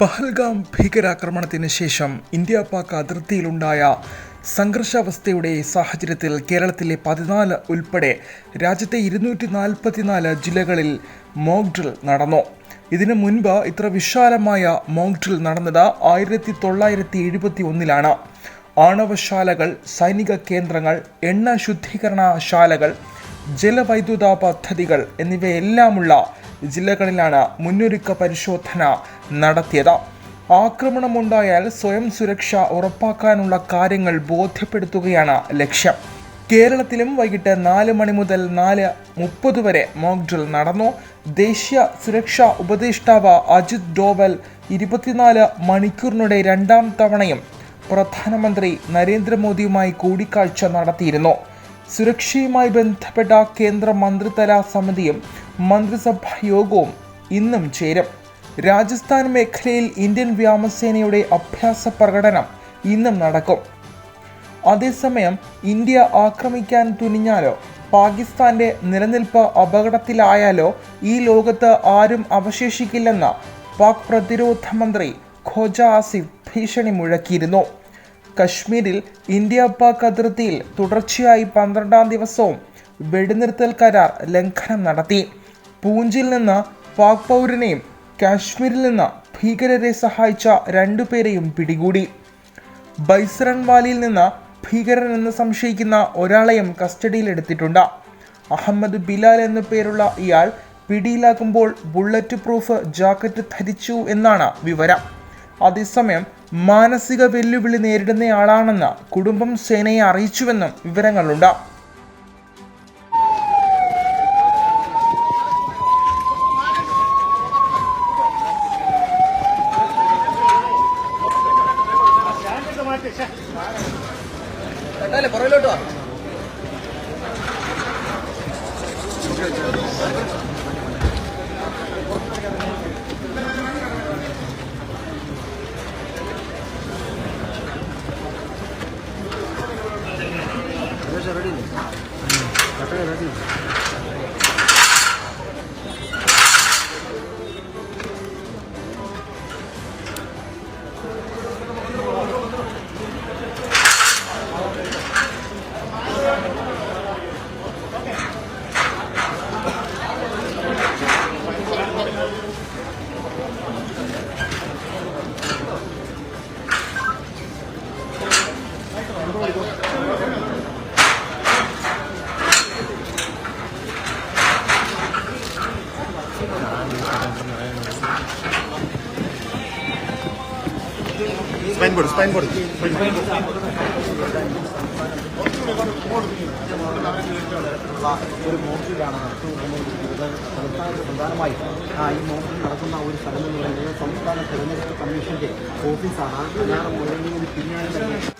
പഹൽഗാം ഭീകരാക്രമണത്തിന് ശേഷം ഇന്ത്യ പാക് അതിർത്തിയിലുണ്ടായ സംഘർഷാവസ്ഥയുടെ സാഹചര്യത്തിൽ കേരളത്തിലെ പതിനാല് ഉൾപ്പെടെ രാജ്യത്തെ ഇരുന്നൂറ്റി നാൽപ്പത്തിനാല് ജില്ലകളിൽ മോക് ഡ്രിൽ നടന്നു. ഇതിനു മുൻപ് ഇത്ര വിശാലമായ മോക് ഡ്രിൽ നടന്നത് ആയിരത്തി തൊള്ളായിരത്തി എഴുപത്തി ഒന്നിലാണ് ആണവശാലകൾ സൈനിക കേന്ദ്രങ്ങൾ എണ്ണ ശുദ്ധീകരണശാലകൾ ജലവൈദ്യുത പദ്ധതികൾ എന്നിവയെല്ലാമുള്ള ജില്ലകളിലാണ് മുന്നൊരുക്ക പരിശോധന നടത്തിയത്. ആക്രമണമുണ്ടായാൽ സ്വയം സുരക്ഷ ഉറപ്പാക്കാനുള്ള കാര്യങ്ങൾ ബോധ്യപ്പെടുത്തുകയാണ് ലക്ഷ്യം. കേരളത്തിലും വൈകിട്ട് നാല് മണി മുതൽ നാല് മുപ്പത് വരെ മോക്ക് ഡ്രിൽ നടന്നു. ദേശീയ സുരക്ഷാ ഉപദേഷ്ടാവ് അജിത് ഡോവൽ ഇരുപത്തിനാല് മണിക്കൂറിനിടെ രണ്ടാം തവണയും പ്രധാനമന്ത്രി നരേന്ദ്രമോദിയുമായി കൂടിക്കാഴ്ച നടത്തിയിരുന്നു. സുരക്ഷയുമായി ബന്ധപ്പെട്ട കേന്ദ്ര മന്ത്രിതല സമിതിയും മന്ത്രിസഭാ യോഗവും ഇന്നും ചേരും. രാജസ്ഥാൻ മേഖലയിൽ ഇന്ത്യൻ വ്യോമസേനയുടെ അഭ്യാസ പ്രകടനം ഇന്നും നടക്കും. അതേസമയം ഇന്ത്യ ആക്രമിക്കാൻ തുനിഞ്ഞാലോ പാകിസ്ഥാന്റെ നിലനിൽപ്പ് അപകടത്തിലായാലോ ഈ ലോകത്ത് ആരും അവശേഷിക്കില്ലെന്ന് പാക് പ്രതിരോധ മന്ത്രി ഖോജ ആസിഫ് ഭീഷണി മുഴക്കിയിരുന്നു. കശ്മീരിൽ ഇന്ത്യ പാക് അതിർത്തിയിൽ തുടർച്ചയായി പന്ത്രണ്ടാം ദിവസവും വെടിനിർത്തൽ കരാർ ലംഘനം നടത്തി. പൂഞ്ചിൽ നിന്ന് പാക് പൗരനെയും കാശ്മീരിൽ നിന്ന് ഭീകരരെ സഹായിച്ച രണ്ടുപേരെയും പിടികൂടി. ബൈസറൺ വാലിയിൽ നിന്ന് ഭീകരൻ എന്ന് സംശയിക്കുന്ന ഒരാളെയും കസ്റ്റഡിയിലെടുത്തിട്ടുണ്ട് അഹമ്മദ് ബിലാൽ എന്നു പേരുള്ള ഇയാൾ പിടിയിലാക്കുമ്പോൾ ബുള്ളറ്റ് പ്രൂഫ് ജാക്കറ്റ് ധരിച്ചു എന്നാണ് വിവരം. അതേസമയം മാനസിക വെല്ലുവിളി നേരിടുന്നയാളാണെന്ന് കുടുംബം സേനയെ അറിയിച്ചുവെന്നും വിവരങ്ങളുണ്ട്. പുറകിലോട്ട് വാ. らだけなんですどうぞ。സ്പൈൻ ബോർഡ് സ്പൈൻ ബോർഡ് ഒരു മോക്കിലാണ് പ്രധാനമായും ഈ മോക്കിൽ നടക്കുന്ന ഒരു സ്ഥലം എന്ന് പറയുന്നത് സംസ്ഥാന തെരഞ്ഞെടുപ്പ് കമ്മീഷന്റെ ഓഫീസാണ്. ഞാൻ മുഴുവനും പിന്നാലെ